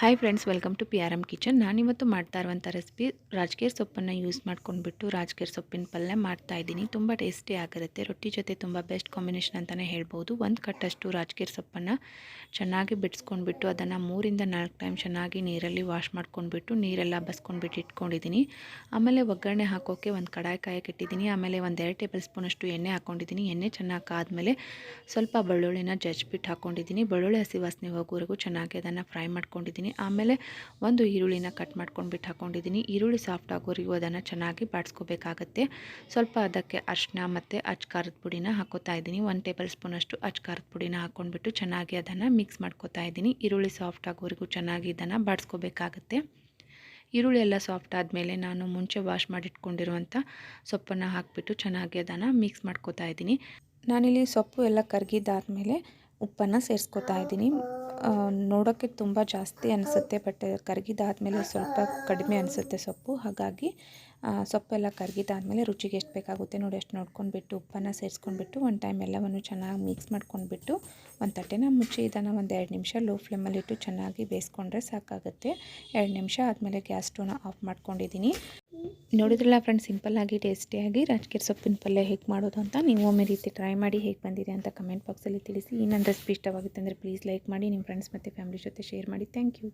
Hi friends welcome to P R M kitchen ನಾನಿವತ್ತು ಮಾಡ್ತಾ ಇರುವಂಥ ರೆಸಿಪಿ ರಾಜಗೀರ್ ಸೊಪ್ಪನ್ನು ಯೂಸ್ ಮಾಡ್ಕೊಂಡ್ಬಿಟ್ಟು ರಾಜಗೀರ್ ಸೊಪ್ಪಿನ ಪಲ್ಯ ಮಾಡ್ತಾ ಇದ್ದೀನಿ. ತುಂಬ ಟೇಸ್ಟಿ ಆಗಿರುತ್ತೆ. ರೊಟ್ಟಿ ಜೊತೆ ತುಂಬ ಬೆಸ್ಟ್ ಕಾಂಬಿನೇಷನ್ ಅಂತಲೇ ಹೇಳ್ಬೋದು. ಒಂದು ಕಟ್ಟಷ್ಟು ರಾಜಗೀರ್ ಸೊಪ್ಪನ್ನು ಚೆನ್ನಾಗಿ ಬಿಡಿಸ್ಕೊಂಡ್ಬಿಟ್ಟು ಅದನ್ನು ಮೂರಿಂದ ನಾಲ್ಕು ಟೈಮ್ ಚೆನ್ನಾಗಿ ನೀರಲ್ಲಿ ವಾಶ್ ಮಾಡ್ಕೊಂಡ್ಬಿಟ್ಟು ನೀರೆಲ್ಲ ಬಸ್ಕೊಂಡ್ಬಿಟ್ಟು ಇಟ್ಕೊಂಡಿದ್ದೀನಿ. ಆಮೇಲೆ ಒಗ್ಗರಣೆ ಹಾಕೋಕ್ಕೆ ಒಂದು ಕಡಾಯಿ ಕಾಯಕ್ಕೆ ಇಟ್ಟಿದ್ದೀನಿ. ಆಮೇಲೆ ಒಂದು ಎರಡು ಟೇಬಲ್ ಸ್ಪೂನಷ್ಟು ಎಣ್ಣೆ ಹಾಕ್ಕೊಂಡಿದ್ದೀನಿ ಎಣ್ಣೆ ಚೆನ್ನಾಗಿ ಆದಮೇಲೆ ಸ್ವಲ್ಪ ಬೆಳ್ಳುಳ್ಳಿನ ಜಜ್ಜಿಬಿಟ್ಟು ಹಾಕ್ಕೊಂಡಿದ್ದೀನಿ ಬೆಳ್ಳುಳ್ಳಿ ಹಸಿ ವಾಸನೆ ಹೋಗೋವರೆಗೂ ಚೆನ್ನಾಗಿ ಅದನ್ನು ಫ್ರೈ ಮಾಡ್ಕೊಂಡಿದ್ದೀನಿ. ಆಮೇಲೆ ಒಂದು ಈರುಳ್ಳಿನ ಕಟ್ ಮಾಡ್ಕೊಂಡ್ಬಿಟ್ಟು ಹಾಕ್ಕೊಂಡಿದ್ದೀನಿ ಈರುಳ್ಳಿ ಸಾಫ್ಟ್ ಆಗೋರಿಗೂ ಅದನ್ನು ಚೆನ್ನಾಗಿ ಬಾಡಿಸ್ಕೋಬೇಕಾಗತ್ತೆ. ಸ್ವಲ್ಪ ಅದಕ್ಕೆ ಅರಿಶಿನ ಮತ್ತು ಅಚ್ ಖಾರದ ಪುಡಿನ ಹಾಕೋತಾ ಇದ್ದೀನಿ ಒಂದು ಟೇಬಲ್ ಸ್ಪೂನಷ್ಟು ಅಚ್ ಖಾರದ ಪುಡಿನ ಹಾಕ್ಕೊಂಡ್ಬಿಟ್ಟು ಚೆನ್ನಾಗಿ ಅದನ್ನು ಮಿಕ್ಸ್ ಮಾಡ್ಕೋತಾ ಇದ್ದೀನಿ ಈರುಳ್ಳಿ ಸಾಫ್ಟ್ ಆಗೋರಿಗೂ ಚೆನ್ನಾಗಿ ಇದನ್ನು ಬಾಡಿಸ್ಕೋಬೇಕಾಗತ್ತೆ. ಈರುಳ್ಳಿ ಎಲ್ಲ ಸಾಫ್ಟ್ ಆದಮೇಲೆ ನಾನು ಮುಂಚೆ ವಾಶ್ ಮಾಡಿಟ್ಕೊಂಡಿರುವಂಥ ಸೊಪ್ಪನ್ನು ಹಾಕಿಬಿಟ್ಟು ಚೆನ್ನಾಗಿ ಅದನ್ನು ಮಿಕ್ಸ್ ಮಾಡ್ಕೋತಾ ಇದ್ದೀನಿ ನಾನಿಲ್ಲಿ ಸೊಪ್ಪು ಎಲ್ಲ ಕರಗಿದ್ದಾದಮೇಲೆ ಉಪ್ಪನ್ನು ಸೇರಿಸ್ಕೋತಾ ಇದ್ದೀನಿ. ನೋಡೋಕ್ಕೆ ತುಂಬ ಜಾಸ್ತಿ ಅನಿಸುತ್ತೆ, ಬಟ್ ಕರಗಿದಾದಮೇಲೆ ಸ್ವಲ್ಪ ಕಡಿಮೆ ಅನಿಸುತ್ತೆ ಸೊಪ್ಪು. ಹಾಗಾಗಿ ಸೊಪ್ಪೆಲ್ಲ ಕರಗಿದಾದಮೇಲೆ ರುಚಿಗೆ ಎಷ್ಟು ಬೇಕಾಗುತ್ತೆ ನೋಡಿ, ಅಷ್ಟು ನೋಡ್ಕೊಂಡ್ಬಿಟ್ಟು ಉಪ್ಪನ್ನು ಸೇರಿಸ್ಕೊಂಡ್ಬಿಟ್ಟು ಒಂದು ಟೈಮ್ ಎಲ್ಲವನ್ನು ಚೆನ್ನಾಗಿ ಮಿಕ್ಸ್ ಮಾಡ್ಕೊಂಡ್ಬಿಟ್ಟು ಒಂದು ತಟ್ಟೆನ ಮುಚ್ಚಿ, ಇದನ್ನು ಒಂದು ಎರಡು ನಿಮಿಷ ಲೋ ಫ್ಲೇಮಲ್ಲಿಟ್ಟು ಚೆನ್ನಾಗಿ ಬೇಯಿಸ್ಕೊಂಡ್ರೆ ಸಾಕಾಗುತ್ತೆ. ಎರಡು ನಿಮಿಷ ಆದಮೇಲೆ ಗ್ಯಾಸ್ ಸ್ಟೋವ್ನ ಆಫ್ ಮಾಡ್ಕೊಂಡಿದ್ದೀನಿ. ನೋಡಿದ್ರಲ್ಲ ಫ್ರೆಂಡ್ಸ್ ಸಿಂಪಲ್ಲಾಗಿ ಟೇಸ್ಟಿಯಾಗಿ ರಾಜಕೀಯ ಸೊಪ್ಪಿನ ಪಲ್ಯ ಹೇಗೆ ಮಾಡೋದು ಅಂತ ನೀವು ಒಮ್ಮೆ ರೀತಿ ಟ್ರೈ ಮಾಡಿ ಹೇಗೆ ಬಂದಿದೆ ಅಂತ ಕಮೆಂಟ್ ಬಾಕ್ಸಲ್ಲಿ ತಿಳಿಸಿ. ಈ ನನ್ನ ರೆಸಿಪಿ ಇಷ್ಟವಾಗುತ್ತೆ ಅಂದರೆ ಪ್ಲೀಸ್ ಲೈಕ್ ಮಾಡಿ ನಿಮ್ಮ ಫ್ರೆಂಡ್ಸ್ ಮತ್ತು ಫ್ಯಾಮಿಲಿ ಜೊತೆ ಶೇರ್ ಮಾಡಿ. Thank you